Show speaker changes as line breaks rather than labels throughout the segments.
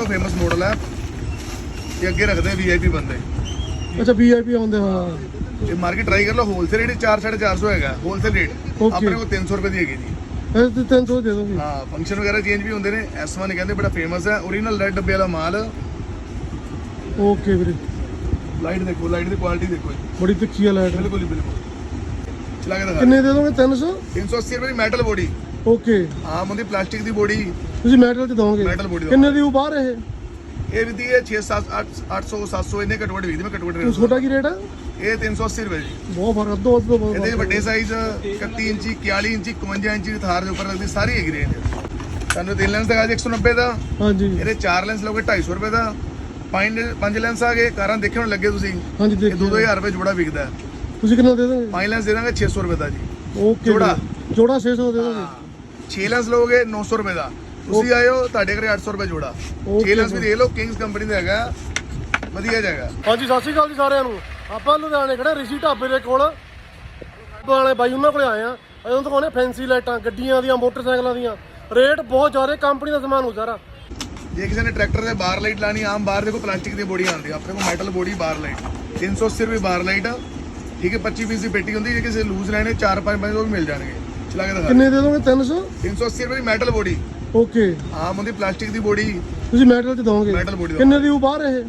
ਤੋਂ famous model ਹੈ ਇਹ ਅੱਗੇ ਰੱਖਦੇ ਵੀਆਈਪੀ ਬੰਦੇ।
ਅੱਛਾ ਵੀਆਈਪੀ ਆਉਂਦੇ ਹਾਂ।
ਇਹ ਮਾਰਕੀਟ ਟਰਾਈ ਕਰ ਲਓ ਹੋਲਸੇਲ ਰੇਟ 4 450 ਹੈਗਾ ਹੋਲਸੇਲ ਰੇਟ
Okay.
ਆਪਣੇ ਕੋਲ 300 ਰੁਪਏ ਦੀ ਹੈਗੀ ਜੀ।
ਇਹ ਤੇ 300 ਦੇ ਦੋਗੇ
ਹਾਂ ਫੰਕਸ਼ਨ ਵਗੈਰਾ ਚੇਂਜ ਵੀ ਹੁੰਦੇ ਨੇ। S1 ਕਹਿੰਦੇ ਬੜਾ ਫੇਮਸ ਹੈ। ਓਰੀਜਨਲ ਰੈਡ ਡੱਬੇ ਵਾਲਾ ਮਾਲ।
ਓਕੇ ਵੀਰੇ।
ਲਾਈਟ ਦੇਖੋ ਲਾਈਟ ਦੀ ਕੁਆਲਿਟੀ ਦੇਖੋ ਜੀ।
ਬੜੀ ਤਿੱਖੀ ਆ ਲਾਈਟ
ਬਿਲਕੁਲ ਹੀ ਬਿਲਕੁਲ। ਚਲਾ ਕੇ ਦਿਖਾ
ਕਿੰਨੇ ਦੇ ਦੋਗੇ? 300
380 ਰੁਪਏ ਦੀ ਮੈਟਲ ਬੋਡੀ
ਓਕੇ।
ਆਮ ਹੁੰਦੀ ਪਲਾਸਟਿਕ ਦੀ ਬੋਡੀ।
ਤੁਸੀਂ ਮੈਟਲ ਚ ਦੋਗੇ
body ਦਾ।
ਕਿੰਨੇ ਦੀ ਉਹ ਬਾਹਰ ਇਹ?
ਇਹ ਵੀ ਦੀ ਹੈ 6 7 800 700 ਇੰਨੇ ਘੱਟ ਵੱਟ ਵੀ ਮੈਂ ਘੱਟ ਵੱਟ
ਤੇ
ਰੇਟ
ਛੋਟਾ ਕੀ ਰੇਟ ਹੈ?
ਇਹ 380 ਰੁਪਏ ਜੀ।
ਬਹੁਤ ਫ਼ਰਕ ਅੱਧੋ ਅੱਧ ਬਹੁਤ
ਇਹਦੇ
ਫ਼ਰਕ।
ਵੱਡੇ ਸਾਈਜ਼ 31 ਇੰਚੀ 41 ਇੰਚੀ 51 ਇੰਚੀ ਦੀ ਥਾਰ ਦੇ ਉੱਪਰ ਲੱਗਦੀ ਸਾਰੀ ਹੈਗੀ ਰੇਂਜ ਤੁਹਾਨੂੰ ਤਿੰਨ ਲੈਂਸ ਦਿਖਾ ਦੇ 190 ਦਾ।
ਹਾਂਜੀ।
ਇਹਦੇ ਚਾਰ ਲੈਂਸ ਲਓਗੇ 250 ਰੁਪਏ ਦਾ। ਪੰਜ ਪੰਜ ਲੈਂਸ ਆ ਗਏ ਕਾਰਾਂ ਦੇਖਣ ਲੱਗੇ ਤੁਸੀਂ?
ਹਾਂਜੀ
ਇਹ
ਦੇਖੋ
2000 ਰੁਪਏ ਜੋੜਾ ਵਿਕਦਾ। ਹੈ।
ਤੁਸੀਂ ਕਿੰਨਾ ਦੇ ਦੋਗੇ?
ਪੰਜ ਲੈਂਸ ਦੇ ਦਾਂਗੇ 600 ਰੁਪਏ ਦਾ ਜੀ।
ਓਕੇ
ਜੋੜਾ।
ਜੋੜਾ 600 ਦੇ ਦੋਗੇ?
6 ਲੈਂਸ ਲਓਗੇ 900 ਰੁਪਏ ਦਾ। ਤੁਸੀਂ ਆਇਓ ਤੁਹਾਡੇ ਘਰੇ 800 ਰੁਪਏ ਜੋੜਾ। 6 ਲੈਂਸ ਵੀ ਦੇਖ ਲਓ ਕਿੰਗਸ ਕੰਪਨੀ ਦਾ ਹੈਗਾ। ਵਧੀਆ ਜਗ੍ਹਾ।
ਹਾਂਜੀ ਸਤਿ ਸ਼੍ਰੀ ਅਕਾਲ ਜੀ ਸਾਰਿਆਂ ਨੂੰ। ਆਪਾਂ ਲੁਧਿਆਣੇ ਖੜੇ ਰਿਸ਼ੀ ਢਾਬੇ ਦੇ ਕੋਲ। ਵਾਲੇ ਬਾਈ ਉਹਨਾਂ ਕੋਲੇ ਆਏ ਆ ਇਹਨਾਂ ਤੋਂ ਕੋਨੇ ਫੈਂਸੀ ਲਾਈਟਾਂ ਗੱਡੀਆਂ ਦੀਆਂ ਮੋਟਰਸਾਈਕਲਾਂ ਦੀਆਂ। ਰੇਟ ਬਹੁਤ ਜ਼ਿਆਦਾ ਕੰਪਨੀ ਦਾ ਸਮਾਨ ਹੋ ਸਾਰਾ।
ਜੇ ਕਿਸੇ ਨੇ ਟਰੈਕਟਰ ਦੇ ਬਾਹਰ ਲਾਈਟ ਲਾਣੀ ਆਮ ਬਾਹਰ ਦੇਖੋ ਪਲਾਸਟਿਕ ਦੀ ਬੋਡੀ ਆਉਂਦੀ ਆਪਣੇ ਕੋਲ ਮੈਟਲ ਬੋਡੀ ਬਾਹਰ ਲਾਈਟ। 380 ਰੁਪਏ ਬਾਹਰ ਲਾਈਟ। ਠੀਕ ਹੈ 25 ਪੀਸ ਦੀ ਪੇਟੀ ਹੁੰਦੀ ਜੇ ਕਿਸੇ ਲੂਜ਼ ਲੈਣੇ 4 5 5 ਉਹ ਵੀ ਮਿਲ ਜਾਣਗੇ। ਚਲਾ ਕੇ ਦਿਖਾ
ਕਿੰਨੇ ਦੇ ਦੋਗੇ? 300
380 ਰੁਪਏ ਦੀ ਮੈਟਲ ਬੋਡੀ
ਓਕੇ
ਆਮ ਹੁੰਦੀ ਪਲਾਸਟਿਕ ਦੀ ਬੋਡੀ
ਤੁਸੀਂ ਮੈਟਲ ਚ ਦੋਗੇ।
Body ਦਾ।
ਕਿੰਨੇ ਦੀ ਉਹ ਬਾਹਰ ਇਹ?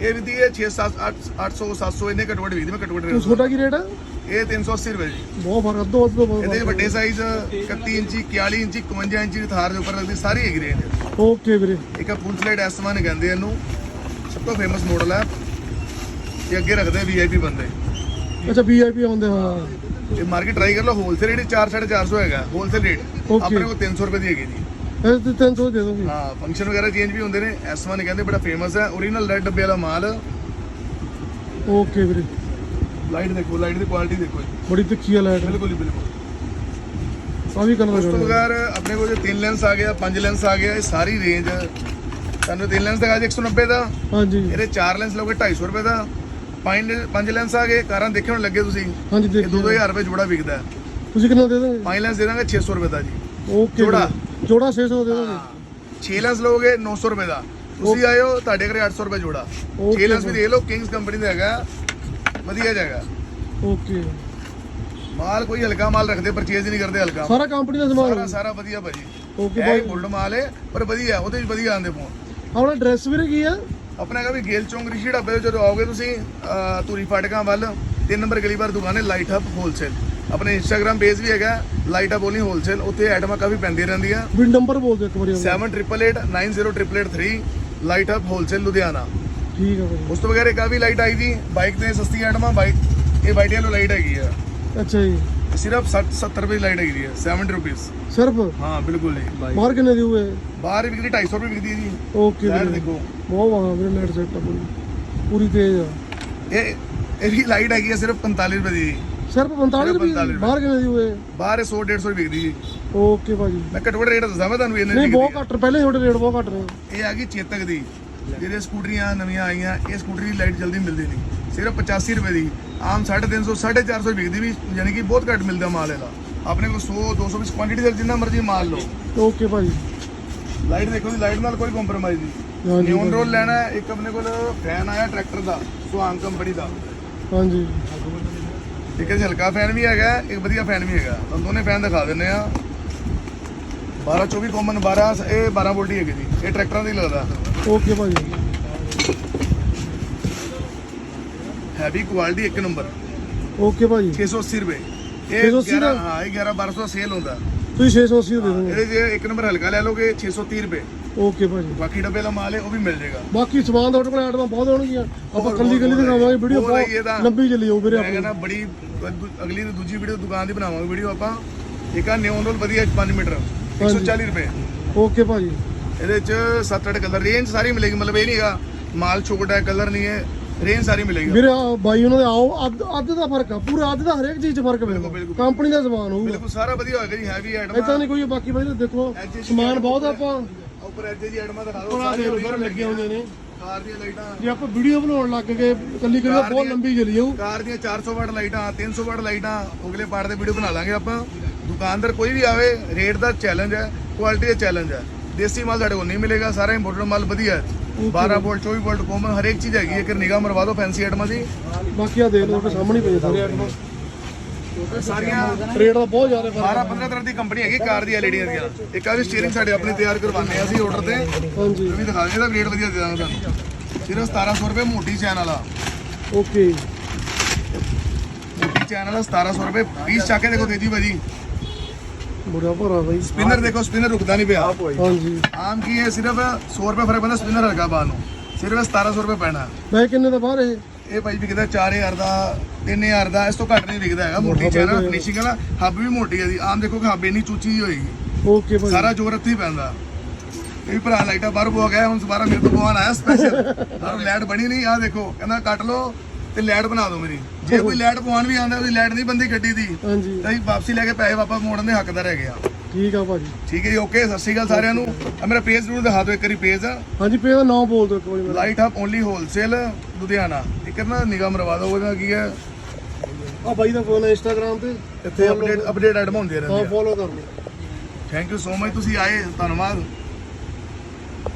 ਇਹ ਵੀ ਦੀ ਹੈ 6 7 800 700 ਇੰਨੇ ਘੱਟ ਵੱਟ ਵੀ ਮੈਂ ਘੱਟ ਵੱਟ
ਤੇ
ਰੇਟ
ਛੋਟਾ ਕੀ ਰੇਟ ਹੈ
ਇਹ 380 ਰੁਪਏ ਜੀ
ਬਹੁਤ ਫ਼ਰਕ ਅੱਧੋ ਅੱਧ ਤੋਂ ਬਹੁਤ
ਇਹਦੇ। ਵੱਡੇ ਸਾਈਜ਼ 31 ਇੰਚੀ 41 ਇੰਚੀ 51 ਇੰਚੀ ਦੀ ਥਾਰ ਦੇ ਉੱਪਰ ਲੱਗਦੀ ਸਾਰੀ ਹੈਗੀ ਰੇਂਜ
ਓਕੇ ਵੀਰੇ।
ਇੱਕ ਫੁੱਲ ਸਲਾਈਡ S1 ਕਹਿੰਦੇ ਇਹਨੂੰ। ਸਭ ਤੋਂ ਫੇਮਸ ਮਾਡਲ ਹੈ ਇਹ ਅੱਗੇ ਰੱਖਦੇ ਵੀਆਈਪੀ ਬੰਦੇ।
ਅੱਛਾ ਵੀਆਈਪੀ ਆਉਂਦੇ ਹਾਂ।
ਇਹ ਮਾਰਕੀਟ ਟਰਾਈ ਕਰ ਲਓ ਹੋਲਸੇਲ ਰੇਟ 4 450 ਹੈਗਾ ਹੋਲਸੇਲ ਰੇਟ
Okay.
ਆਪਣੇ ਕੋਲ 300 ਰੁਪਏ ਦੀ ਹੈਗੀ ਜੀ।
ਇਹ ਤੇ 300 ਦੇ ਦੋਗੇ
ਹਾਂ ਫੰਕਸ਼ਨ ਵਗੈਰਾ ਚੇਂਜ ਵੀ ਹੁੰਦੇ ਨੇ S1 ਕਹਿੰਦੇ ਬੜਾ ਫੇਮਸ ਹੈ ਓਰੀਜਨਲ ਰੈਡ ਡੱਬੇ ਵਾਲਾ ਮਾਲ।
ਓਕੇ ਵੀਰੇ।
ਲਾਈਟ ਦੇਖੋ ਲਾਈਟ ਦੀ ਕੁਆਲਿਟੀ ਦੇਖੋ ਜੀ।
ਬੜੀ ਤਿੱਖੀ ਆ ਲਾਈਟ
ਬਿਲਕੁਲ ਹੀ ਬਿਲਕੁਲ।
ਆ ਵੀ ਕਲਰ
ਉਸ ਤੋਂ ਬਗੈਰ ਆਪਣੇ ਕੋਲ ਜੇ ਤਿੰਨ ਲੈਂਸ ਆ ਗਿਆ ਪੰਜ ਲੈਂਸ ਆ ਗਿਆ ਇਹ ਸਾਰੀ ਰੇਂਜ ਤੁਹਾਨੂੰ ਤਿੰਨ ਲੈਂਸ ਦਿਖਾ ਦੇ 190 ਦਾ।
ਹਾਂਜੀ।
ਇਹਦੇ ਚਾਰ ਲੈਂਸ ਲਓਗੇ 250 ਰੁਪਏ ਦਾ। ਪੰਜ ਪੰਜ ਲੈਂਸ ਆ ਗਏ ਕਾਰਾਂ ਦੇਖਣ ਨੂੰ ਲੱਗੇ ਤੁਸੀਂ।
ਹਾਂਜੀ
ਇਹ
ਦੇਖੋ
2000 ਰੁਪਏ ਜੋੜਾ ਵਿਕਦਾ ਹੈ।
ਤੁਸੀਂ ਕਿੰਨਾ ਦੇ ਦੋਗੇ
ਪੰਜ ਲੈਂਸ ਦੇ ਦਾਂਗੇ 600 ਰੁਪਏ ਦਾ ਜੀ।
ਓਕੇ
ਜੋੜਾ।
ਜੋੜਾ 600 ਦੇ ਦੋਗੇ
6 ਲੈਂਸ ਲਓਗੇ 900 ਰੁਪਏ ਦਾ। ਤੁਸੀਂ ਆਇਓ ਤੁਹਾਡੇ ਘਰੇ 800 ਰੁਪਏ ਜੋੜਾ। 6 ਲੈਂਸ ਵੀ ਦੇਖ ਲਓ ਕਿੰਗਸ ਕੰਪਨੀ ਦਾ ਹੈਗਾ। ਵਧੀਆ ਜਗ੍ਹਾ।
ਓਕੇ।
ਮਾਲ ਕੋਈ ਹਲਕਾ ਮਾਲ ਰੱਖਦੇ ਪਰਚੇਜ਼ ਨਹੀਂ ਕਰਦੇ ਹਲਕਾ
ਸਾਰਾ ਕੰਪਨੀ ਦਾ ਸਮਾਨ
ਸਾਰਾ ਸਾਰਾ ਵਧੀਆ ਭਾਜੀ।
ਓਕੇ
ਇਹ
ਭਾਈ।
ਗੋਲਡ ਮਾਲ ਹੈ ਪਰ ਵਧੀਆ ਉਹਦੇ ਵਿੱਚ ਵਧੀਆ ਆਉਂਦੇ ਫੋਨ
ਆਪਣਾ ਐਡਰੈਸ ਵੀਰੇ ਕੀ ਆ?
ਆਪਣਾ ਹੈਗਾ ਵੀ ਗੇਲ ਚੌਂਕ ਰਿਸ਼ੀ ਢਾਬੇ ਜਦੋਂ ਆਓਗੇ ਤੁਸੀਂ ਧੂਰੀ ਫਾਟਕਾਂ ਵੱਲ ਤਿੰਨ ਨੰਬਰ ਗਲੀ ਬਾਰ ਦੁਕਾਨ ਹੈ ਲਾਈਟ ਹਬ ਹੋਲਸੇਲ ਆਪਣੇ ਇੰਸਟਾਗ੍ਰam ਪੇਜ ਵੀ ਹੈਗਾ ਲਾਈਟ ਹਬ ਓਨਲੀ ਹੋਲਸੇਲ ਉੱਥੇ ਆਈਟਮਾਂ ਕਾਫੀ ਪੈਂਦੀਆਂ ਰਹਿੰਦੀਆਂ।
ਵੀ ਨੰਬਰ ਬੋਲ ਦਿਓ ਇੱਕ ਵਾਰੀ ਆਪਣਾ।
7888908883 ਲਾਈਟ ਹਬ ਹੋਲਸੇਲ ਲੁਧਿਆਣਾ
ਠੀਕ ਆ ਭਾਈ
ਉਸ ਤੋਂ ਬਗੈਰ ਇੱਕ ਆ ਵੀ ਲਾਈਟ ਆਈ ਜੀ ਬਾਈਕ ਤੇ ਸਸਤੀ ਆਈਟਮਾਂ ਬਾਈਕ ਇਹ ਵਾਈਟ ਯੈਲੋ ਲਾਈਟ ਹੈਗੀ ਆ।
ਅੱਛਾ ਜੀ।
ਸਿਰਫ 60 70 ਰੁਪਏ ਲਾਈਟ ਹੈਗੀ ਹੈ 70 ਰੁਪਏ
ਸਿਰਫ
ਹਾਂ ਬਿਲਕੁਲ ਜੀ
ਬਾਹਰ ਕਿੰਨੇ ਦੀ ਹੋਏ
ਬਾਹਰ ਵਿਕਦੀ 250 ਰੁਪਏ ਵਿਕਦੀ ਹੈ ਜੀ
ਓਕੇ
ਲਾਈਟ
ਵੀਰੇ
ਦੇਖੋ
ਬਹੁਤ ਵਾਹ ਵੀਰੇ ਲਾਈਟ ਸੈੱਟ ਆ ਪੂਰੀ ਪੂਰੀ ਤੇਜ਼ ਆ
ਇਹ ਇਹ ਵੀ ਲਾਈਟ ਹੈਗੀ ਹੈ ਸਿਰਫ 45 ਰੁਪਏ ਦੀ
ਸਿਰਫ 45 ਰੁਪਏ
45
ਦੀ? ਬਾਹਰ ਕਿੰਨੇ ਦੀ ਹੋਏ
ਬਾਹਰ ਇਹ 100 150 ਵਿਕਦੀ ਜੀ
ਓਕੇ ਭਾਜੀ
ਮੈਂ ਘੱਟੋ ਘੱਟ ਰੇਟ ਦੱਸਾਂ ਮੈਂ ਤੁਹਾਨੂੰ ਇਹਨੇ
ਨਹੀਂ ਬਹੁਤ ਘੱਟ ਪਹਿਲੇ ਤੁਹਾਡੇ ਰੇਟ ਬਹੁਤ ਘੱਟ ਨੇ
ਇਹ ਆ ਗਈ ਚੇਤਕ ਦੀ ਜਿਹੜੇ ਸਕੂਟਰੀਆਂ ਨਵੀਆਂ ਆਈਆਂ ਇਹ ਸਕੂਟਰੀ ਦੀ ਲਾਈਟ ਜਲਦੀ ਮਿਲਦੀ ਨਹੀਂ ਸਿਰਫ 85 ਰੁਪਏ ਦੀ ਆਮ 350 450 ਵਿਕਦੀ ਵੀ ਯਾਨੀ ਕਿ ਬਹੁਤ ਘੱਟ ਮਿਲਦਾ ਮਾਲ ਇਹਦਾ। ਆਪਣੇ ਕੋਲ 100 200 ਵਿੱਚ ਕੁਆਂਟੀਟੀ ਦਾ ਜਿੰਨਾ ਮਰਜ਼ੀ ਮਾਲ ਲਓ।
ਓਕੇ ਭਾਜੀ।
ਲਾਈਟ ਦੇਖੋ ਜੀ ਲਾਈਟ ਨਾਲ ਕੋਈ ਕੰਪਰੋਮਾਈਜ਼ ਨਹੀਂ। ਨਿਓਨ ਰੋਲ ਲੈਣਾ ਇੱਕ ਆਪਣੇ ਕੋਲ ਫੈਨ ਆਇਆ ਟਰੈਕਟਰ ਦਾ ਸੁਹਾਨ ਕੰਪਨੀ ਦਾ।
ਹਾਂਜੀ।
ਇੱਕ ਇਹ ਹਲਕਾ ਫੈਨ ਵੀ ਹੈਗਾ ਇੱਕ ਵਧੀਆ ਫੈਨ ਵੀ ਹੈਗਾ। ਤੁਹਾਨੂੰ ਦੋਨੇ ਫੈਨ ਦਿਖਾ ਦਿੰਨੇ ਆ 12 24 ਕਾਮਨ 12 ਇਹ 12 ਵੋਲਟ ਹੀ ਹੈਗੇ ਜੀ। ਇਹ ਟਰੈਕਟਰਾਂ ਦੀ ਲੱਗਦਾ।
ਓਕੇ ਭਾਜੀ।
ਹੈਵੀ ਕੁਆਲਿਟੀ ਇੱਕ ਨੰਬਰ।
ਓਕੇ ਭਾਜੀ।
680 ਰੁਪਏ। ਇਹ
680 ਦਾ?
11 ਹਾਂ ਇਹ 11 1200 ਦਾ ਸੇਲ ਹੁੰਦਾ।
ਤੁਸੀਂ 680 ਦੇ ਦੋਗੇ।
ਇਹਦੇ ਜੇ ਇੱਕ ਨੰਬਰ ਹਲਕਾ ਲੈ ਲਓਗੇ 630 ਰੁਪਏ।
ਓਕੇ ਭਾਜੀ।
ਬਾਕੀ ਡੱਬੇ ਦਾ ਮਾਲ ਹੈ ਉਹ ਵੀ ਮਿਲ ਜਾਏਗਾ।
ਬਾਕੀ ਸਮਾਨ ਤੁਹਾਡੇ ਕੋਲ ਆਈਟਮਾਂ ਬਹੁਤ ਹੋਣਗੀਆਂ ਆਪਾਂ
ਹੋਰ,
ਕੱਲੀ ਕੱਲੀ
ਹੋਰ
ਦਿਖਾਵਾਂਗੇ ਵੀਡੀਓ
ਹੋਰ ਇਹ ਤਾਂ-
ਬਹੁਤ ਲੰਬੀ ਚੱਲੀ ਜਾਊ ਵੀਰੇ
ਮੈਂ
ਆਪਣੀ।
ਕਹਿੰਦਾ ਬੜੀ ਅਗਲੀ ਤੇ ਦੂਜੀ ਵੀਡੀਓ ਦੁਕਾਨ ਦੀ ਬਣਾਵਾਂਗੇ ਵੀਡੀਓ ਆਪਾਂ। ਇੱਕ ਆ ਨਿਓਨ ਰੋਲ ਵਧੀਆ 5 ਮੀਟਰ। 140 ਰੁਪਏ।
ਓਕੇ ਭਾਜੀ।
ਇਹਦੇ ਚ 7-8 ਕਲਰ ਰੇਂਜ ਸਾਰੀ ਮਿਲੇਗੀ ਮਤਲਬ ਇਹ ਨਹੀਂ ਹੈਗਾ ਮਾਲ ਛੋਟਾ ਹੈ ਕਲਰ ਨਹੀਂ ਹੈ। ਰੇਂਜ ਸਾਰੀ ਮਿਲੇਗੀ।
ਵੀਰੇ ਆਹ ਬਾਈ ਉਹਨਾਂ ਦੇ ਆਓ ਅੱਧ ਅੱਧ ਦਾ ਫ਼ਰਕ ਆ ਪੂਰਾ ਅੱਧ ਦਾ ਹਰੇਕ ਚੀਜ਼ 'ਚ ਫ਼ਰਕ
ਬਿਲਕੁਲ।
ਕੰਪਨੀ ਦਾ ਸਮਾਨ ਹੋਊਗਾ।
ਬਿਲਕੁਲ ਸਾਰਾ ਵਧੀਆ ਹੋਏਗਾ ਜੀ ਹੈਵੀ
ਇਦਾਂ
ਆਈਟਮਾਂ
ਨਹੀਂ ਕੋਈ ਬਾਕੀ ਬਾਈ ਦੇਖੋ ਸਮਾਨ ਬਹੁਤ ਆਪਾਂ।
ਉੱਪਰ ਐਜੇ ਜੀ ਆਈਟਮਾਂ ਦਿਖਾ ਦਿਓ।
ਉਹਨਾਂ ਦੇ ਉੱਪਰ ਲੱਗੇ ਹੁੰਦੇ ਨੇ।
ਕਾਰ ਦੀਆਂ ਲਾਈਟਾਂ।
ਜੇ ਆਪਾਂ ਵੀਡੀਓ ਬਣਾਉਣ ਲੱਗ ਗਏ ਕੱਲੀ ਕੱਲੀ ਬਹੁਤ ਲੰਬੀ ਚੱਲੀ ਜਾਊ।
ਕਾਰ ਦੀਆਂ 400 ਵਾਟ ਲਾਈਟਾਂ 300 ਵਾਟ ਲਾਈਟਾਂ ਅਗਲੇ ਪਾਰਟ ਦੇ ਵੀਡੀਓ ਬਣਾ ਲਾਂਗੇ ਆਪਾਂ। ਦੁਕਾਨਦਾਰ ਕੋਈ ਵੀ ਆਵੇ ਰੇਟ ਦਾ ਚੈਲੰਜ ਹੈ ਕੁਆਲਿਟੀ ਦਾ ਚੈਲੰਜ ਹੈ। ਦੇਸੀ ਮਾਲ ਸਾਡੇ ਕੋਲ ਨਹੀਂ ਮਿਲੇਗਾ ਸਾਰਾ ਇੰਪੋਰਟਡ ਮਾਲ ਵਧੀਆ ਹੈ। 12 ਵੋਲਟ 24 ਵੋਲਟ ਕੋਮਨ ਹਰ ਇੱਕ ਚੀਜ਼ ਹੈਗੀ ਹੈ ਕਿ ਨਿਗਾਹ ਮਰਵਾ ਦਿਓ ਫੈਂਸੀ ਆਈਟਮਾਂ ਦੀ।
ਬਾਕੀ ਆ ਦੇਖ ਲਓ ਤੁਹਾਡੇ ਸਾਹਮਣੇ ਪਏ ਸਾਰੇ ਆਈਟਮਾਂ
ਸਾਰੀਆਂ
ਰੇਟ ਦਾ ਬਹੁਤ ਜ਼ਿਆਦਾ ਫ਼ਰਕ
12 15 ਤਰ੍ਹਾਂ ਦੀ ਕੰਪਨੀ ਹੈਗੀ ਕਾਰ ਦੀ ਐਲਈਡੀ ਦੀਆਂ। ਇੱਕ ਆ ਵੀ ਸਟੀਅਰਿੰਗ ਸਾਡੇ ਆਪਣੇ ਤਿਆਰ ਕਰਵਾਉਂਦੇ ਆ ਅਸੀਂ ਆਰਡਰ ਤੇ।
ਹਾਂਜੀ।
ਵੀ ਦਿਖਾ ਦੇ ਇਹਦਾ ਰੇਟ ਵਧੀਆ ਦੇ ਦਾਂਗੇ ਤੁਹਾਨੂੰ। ਸਿਰਫ 1700 ਰੁਪਏ ਮੋਟੀ ਚੈਨ ਵਾਲਾ
ਓਕੇ।
ਮੋਟੀ ਚੈਨ ਵਾਲਾ 1700 ਰੁਪਏ। ਪੀਸ ਚੱਕ ਕੇ ਦੇਖੋ ਤੇਜੀ ਭਾਜੀ।
ਬੁਰਾ ਭਰਾ ਬਾਈ।
ਸਪਿਨਰ ਦੇਖੋ ਸਪਿਨਰ ਰੁਕਦਾ ਨਹੀਂ ਪਿਆ।
ਹਾਂਜੀ।
ਆਮ ਕੀ ਹੈ ਸਿਰਫ 100 ਰੁਪਏ ਫ਼ਰਕ ਪੈਂਦਾ ਸਪਿਨਰ ਹਲਕਾ ਬਾਹਰ ਨੂੰ। ਸਿਰਫ 1700 ਰੁਪਏ ਪੈਣਾ।
ਮੈਂ ਕਿੰਨੇ ਦਾ ਬਾਹਰ ਇਹ?
ਇਹ ਭਾਈ ਵਿਕਦਾ 4000 ਦਾ 3000 ਦਾ ਇਸ ਤੋਂ ਘੱਟ ਨਹੀਂ ਵਿਕਦਾ ਹੈਗਾ। ਮੋਟੀ ਵਾਲਾ ਫਿਨਿਸ਼ਿੰਗ ਵਾਲਾ ਹੱਬ ਵੀ ਮੋਟੀ ਹੈ ਜੀ। ਆਮ ਦੇਖੋ ਕਿ ਹੱਬ ਇੰਨੀ ਚੂਚੀ ਹੋਏਗੀ।
ਓਕੇ ਭਾਈ।
ਸਾਰਾ ਜੋਰ ਇੱਥੇ ਹੀ ਪੈਂਦਾ। ਇਹ ਭਰਾ ਲਾਈਟਾਂ ਬਾਹਰ ਬੋ ਗਿਆ ਹੁਣ ਦੁਬਾਰਾ ਮੇਰੇ ਤੋਂ ਬਵਾਨ ਆਇਆ ਸਪੈਸ਼ਲ ਲੈਟ ਬਣੀ ਨਹੀਂ ਆ ਦੇਖੋ ਕਹਿੰਦਾ ਕੱਟ ਲਓ। ਤੇ ਲੈਟ ਬਣਾ ਦਿਓ ਮੇਰੀ। ਜੇ ਕੋਈ ਲੈਟ ਪਵਾਉਣ ਵੀ ਆਉਂਦਾ ਉਹਦੀ ਲੈਟ ਨਹੀਂ ਬੰਦੀ ਗੱਡੀ ਦੀ
ਹਾਂਜੀ।
ਤਾਂ ਅਸੀਂ ਵਾਪਸੀ ਲੈ ਕੇ ਪੈਸੇ ਵਾਪਸ ਮੋੜਨ ਦੇ ਹੱਕਦਾਰ ਹੈਗੇ ਆ।
ਠੀਕ ਆ ਭਾਜੀ।
ਠੀਕ ਹੈ ਜੀ ਓਕੇ ਸਤਿ ਸ਼੍ਰੀ ਅਕਾਲ ਸਾਰਿਆਂ ਨੂੰ। ਆ ਮੇਰਾ ਪੇਜ ਜ਼ਰੂਰ ਦਿਖਾ ਦਿਓ ਇੱਕ ਵਾਰੀ ਪੇਜ
ਹਾਂਜੀ ਪੇ ਦਾ ਨਾਮ ਬੋਲ ਦਿਓ ਇੱਕ ਵਾਰੀ ਮੇਰਾ।
Light hub only wholesale Ludhiana. ਇੱਕ ਨਾ ਨਿਗਾਹ ਮਰਵਾ ਦਿਓ ਉਹਦਾ ਕੀ ਹੈ?
ਆ ਬਾਈ ਦਾ ਫੋਨ ਹੈ ਇੰਸਟਾਗ੍ਰam ਤੇ।
ਇੱਥੇ ਅਪਡੇਟ ਅਪਡੇਟ ਐਡਮ ਹੁੰਦੀਆਂ
ਹਾਂ
ਰਹਿੰਦੀਆਂ
ਫੋਲੋ ਕਰ ਲਓ
ਥੈਂਕ ਯੂ ਸੋ ਮਚ ਤੁਸੀਂ ਆਏ ਧੰਨਵਾਦ।